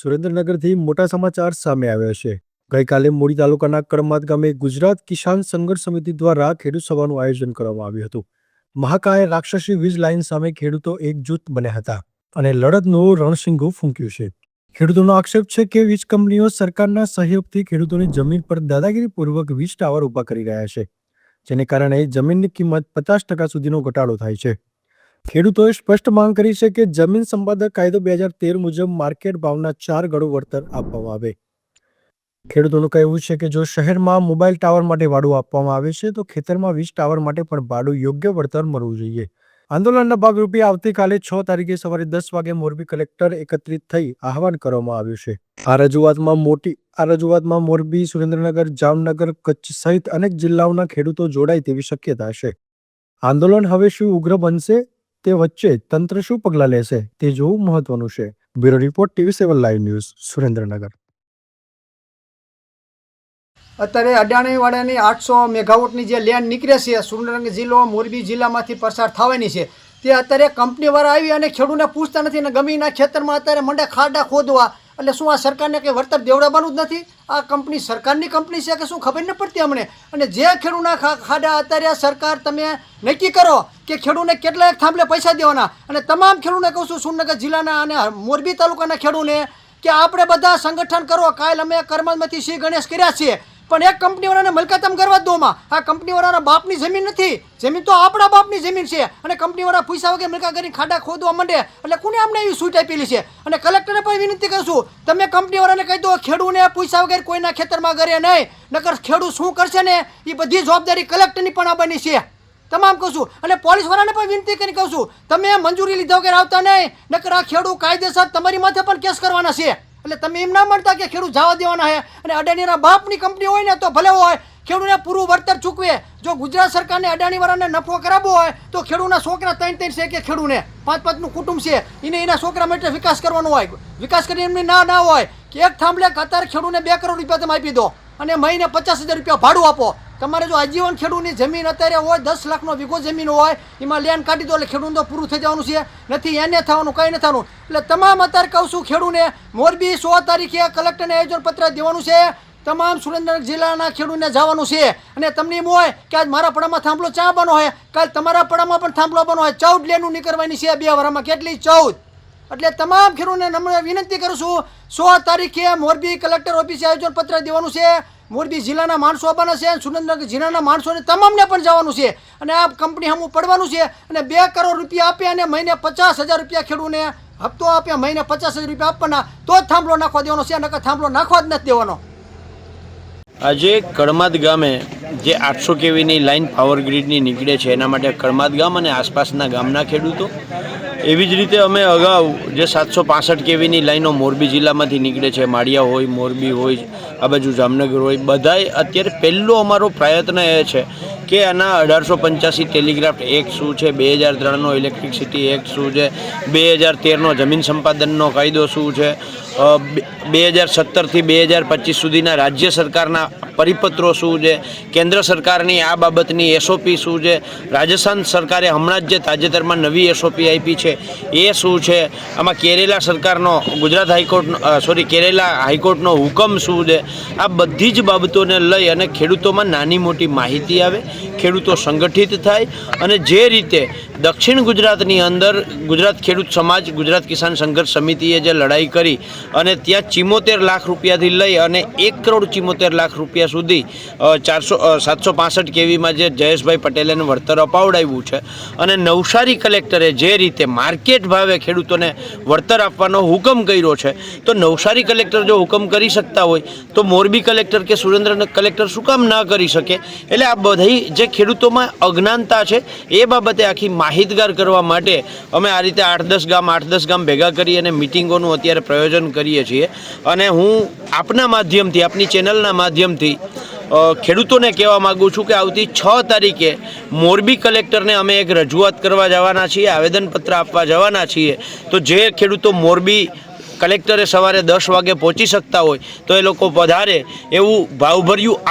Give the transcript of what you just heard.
સુરેન્દ્રનગરથી મોટા સમાચાર સામે આવ્યા છે. ગઈકાલે મોડી તાલુકાના કડમાદ ગામે ગુજરાત કિસાન સંઘર્ષ સમિતિ દ્વારા ખેડૂત સભાનું આયોજન કરવામાં આવ્યું હતું. મહાકાય રાક્ષસી વીજ લાઇન સામે ખેડૂતો એકજૂથ બન્યા હતા અને લડતનું રણસિંગો ફૂંક્યું છે. ખેડૂતોનો આક્ષેપ છે કે વીજ કંપનીઓ સરકારના સહયોગથી ખેડૂતોની જમીન પર દાદાગીરીપૂર્વક વીજ ટાવર ઊભા કરી રહ્યા છે, જેને કારણે જમીનની કિંમત પચાસ ટકા સુધીનો ઘટાડો થાય છે. ખેડૂતોએ સ્પષ્ટ માંગ કરી છે કે જમીન સંપાદક કાયદો બે હજાર તેર મુજબ માર્કેટ ભાવના ચાર ગણું વળતર આપવામાં આવે. ખેડૂતોનું કહેવું છે કે જો શહેરમાં મોબાઈલ ટાવર માટે ભાડું આપવામાં આવે છે, તો ખેતરમાં વીજ ટાવર માટે પણ ભાડું યોગ્ય વળતર મળવું જોઈએ. આંદોલનના ભાગરૂપે આવતીકાલે છ તારીખે સવારે દસ વાગે મોરબી કલેક્ટર એકત્રિત થઈ આહવાન કરવામાં આવ્યું છે. આ રજૂઆતમાં મોટી, આ રજૂઆતમાં મોરબી, સુરેન્દ્રનગર, જામનગર, કચ્છ સહિત અનેક જિલ્લાઓના ખેડૂતો જોડાય તેવી શક્યતા છે. આંદોલન હવે શું ઉગ્ર બનશે? તે વચ્ચે તંત્ર શું પગલાં લેશે તે જોવું મહત્વનું છે. Bureau report TV seven live news, Surendranagar. અત્યારે અડાણીવાડાની આઠસો મેગાવોટની જે લેન્ડ નીકળે છે, સુરેન્દ્રનગર જિલ્લો, મોરબી જિલ્લામાંથી પસાર થવાની છે. તે અત્યારે કંપનીવાળા આવી અને ખેડૂતને પૂછતા નથી અને ગમીના ખેતરમાં અત્યારે મંડે ખાડા ખોદવા એટલે શું આ સરકારને કંઈ વળતર દેવડાવવાનું જ નથી? આ કંપની સરકારની કંપની છે કે શું? ખબર ન પડતી અમને. અને જે ખેડૂતના ખાડા અત્યારે સરકાર તમે નક્કી કરો કે ખેડૂતને કેટલા થાંભલે પૈસા દેવાના. અને તમામ ખેડૂતને કહું છું સુરનગર જિલ્લાના અને મોરબી તાલુકાના ખેડૂતને કે આપણે બધા સંગઠન કરો, કાલ અમે કર્મમાંથી શ્રી ગણેશ કર્યા છીએ. પણ એક કંપનીવાળાને મલકાતમ કરવા દો આ કંપનીવાળાના બાપની જમીન નથી. જમીન તો આપણા બાપની જમીન છે. અને કંપનીવાળા પૈસા વગર મલકા કરીને ખાડા ખોદવા માંડે. એટલે કોને અમને એવી છૂટ આપેલી છે? અને કલેક્ટરને પણ વિનંતી કરશું તમે કંપનીવાળાને કહી દો, ખેડૂને પૈસા વગર કોઈના ખેતરમાં કરે નહીં. નકર ખેડૂત શું કરશે ને? એ બધી જવાબદારી કલેક્ટરની પણ આવવાની છે. તમામ કહું છું. અને પોલીસવાળાને પણ વિનંતી કરી કહું તમે મંજૂરી લીધા વગર આવતા નહીં. નકર આ ખેડૂત કાયદેસર તમારી માથે પણ કેસ કરવાના છે. એટલે તમે એમ ના માનતા કે ખેડૂત જવા દેવાના છે અને અડાણીના બાપની કંપની હોય ને તો ભલે હોય, ખેડૂતને પૂરું વળતર ચૂકવે. જો ગુજરાત સરકારને અડાણીવાળાને નફો કરાવવો હોય, તો ખેડૂતના છોકરા ત્રણ ત્રણ છે કે ખેડૂને પાંચ પાંચનું કુટુંબ છે, એને એના છોકરા માટે વિકાસ કરવાનો હોય. વિકાસ કરીને એમની ના ના હોય. કે એક થાંભલે અત્યારે ખેડૂને બે કરોડ રૂપિયા તમે આપી દો. અને મહિને પચાસ હજાર રૂપિયા ભાડું આપો. તમારે જો આજીવન ખેડૂતની જમીન અત્યારે હોય, દસ લાખનો વીઘો જમીન હોય, એમાં લેન્ડ કાઢી દો એટલે ખેડૂત તો પૂરું થઈ જવાનું છે. નથી એને થવાનું, કંઈ નથી થવાનું. એટલે તમામ અત્યારે કહું છું ખેડૂને મોરબી સો તારીખે કલેક્ટરને આયોજન પત્ર દેવાનું છે. તમામ સુરેન્દ્રનગર જિલ્લાના ખેડૂતને જવાનું છે. અને તમને એમ હોય કે આજ મારા પડામાં થાંભલો ચા બનો હોય કાલ તમારા પડામાં પણ થાંભલો બનો હોય ચૌદ લેનું નીકળવાની છે બે વરામાં. કેટલી? ચૌદ. એટલે તમામ ખેડૂતને નમ્ર વિનંતી કરું છું. સો તારીખે મોરબી કલેક્ટર ઓફિસે આયોજન પત્ર દેવાનું છે. મોરબી જિલ્લાના માણસો આવવાના છે અને સુરેન્દ્રનગર જિલ્લાના માણસોને તમામને પણ જવાનું છે. અને આ કંપની હમું પડવાનું છે. અને બે કરોડ રૂપિયા આપે અને મહિને પચાસ હજાર રૂપિયા ખેડૂને હપ્તો આપે, મહિને પચાસ હજાર રૂપિયા આપવાના. તો જ થાંભલો નાખવા દેવાનો છે, નકર થાંભલો નાખવા જ નથી દેવાનો. આજે કળમાદ ગામે જે આઠસો કેવીની લાઈન પાવર ગ્રીડની નીકળે છે, એના માટે કળમાદ ગામ અને આસપાસના ગામના ખેડૂતો એવી જ રીતે અમે અગાઉ જે સાતસો પાસઠ કેવીની લાઈનો મોરબી જિલ્લામાંથી નીકળે છે, માળિયા હોય, મોરબી હોય, આ બાજુ જામનગર હોય, બધાય અત્યારે પહેલો અમારો પ્રયત્ન એ છે કે આના અઢારસો પંચ્યાસી ટેલિગ્રાફ એક્ટ શું છે, બે હજાર ત્રણનો ઇલેક્ટ્રિસિટી એક્ટ શું છે, બે હજાર તેરનો જમીન સંપાદનનો કાયદો શું છે બે હજાર સત્તરથી બે હજાર પચીસ સુધીના રાજ્ય સરકારના પરિપત્રો શું છે? કેન્દ્ર સરકારની આ બાબતની એસઓપી શું છે? રાજસ્થાન સરકારે હમણાં જ જે તાજેતરમાં નવી એસઓપી આપી છે, એ શું છે? આમાં કેરેલા સરકારનો, Gujarat high court sorry Kerala હાઈકોર્ટનો હુકમ શું છે? આ બધી જ બાબતોને લઈ અને ખેડૂતોમાં નાની મોટી માહિતી આવે. ખેડૂતો સંગઠિત થાય અને જે રીતે દક્ષિણ ગુજરાતની અંદર ગુજરાત ખેડૂત સમાજ, ગુજરાત કિસાન સંઘર્ષ સમિતિએ જે લડાઈ કરી અને ત્યાં ચિમોતેર લાખ રૂપિયાથી લઈ અને એક કરોડ ચિમોતેર લાખ રૂપિયા સુધી ચારસો સાતસો પાસઠ કેવીમાં જે જયેશભાઈ પટેલે વળતર અપાવડાવ્યું છે અને નવસારી કલેક્ટરે જે રીતે માર્કેટ ભાવે ખેડૂતોને વળતર આપવાનો હુકમ કર્યો છે, તો નવસારી કલેક્ટર જો હુકમ કરી શકતા હોય, તો મોરબી કલેક્ટર કે સુરેન્દ્રનગર કલેક્ટર શું કામ ના કરી શકે? એટલે આ બધી જે ખેડૂતોમાં અજ્ઞાનતા છે, એ બાબતે આખી માહિતગાર કરવા માટે અમે આ રીતે આઠ દસ ગામ, આઠ દસ ગામ ભેગા કરી અને મિટિંગોનું અત્યારે પ્રયોજન કરીએ છીએ. અને હું આપના માધ્યમથી, આપની ચેનલના માધ્યમથી ખેડૂતોને કહેવા માગું છું કે આવતી છ તારીખે મોરબી કલેક્ટરને અમે એક રજૂઆત કરવા જવાના છીએ, આવેદનપત્ર આપવા જવાના છીએ. તો જે ખેડૂતો મોરબી કલેક્ટરે સવારે દસ વાગે પહોંચી શકતા હોય, તો એ લોકો પધારે એવું ભાવભર્યું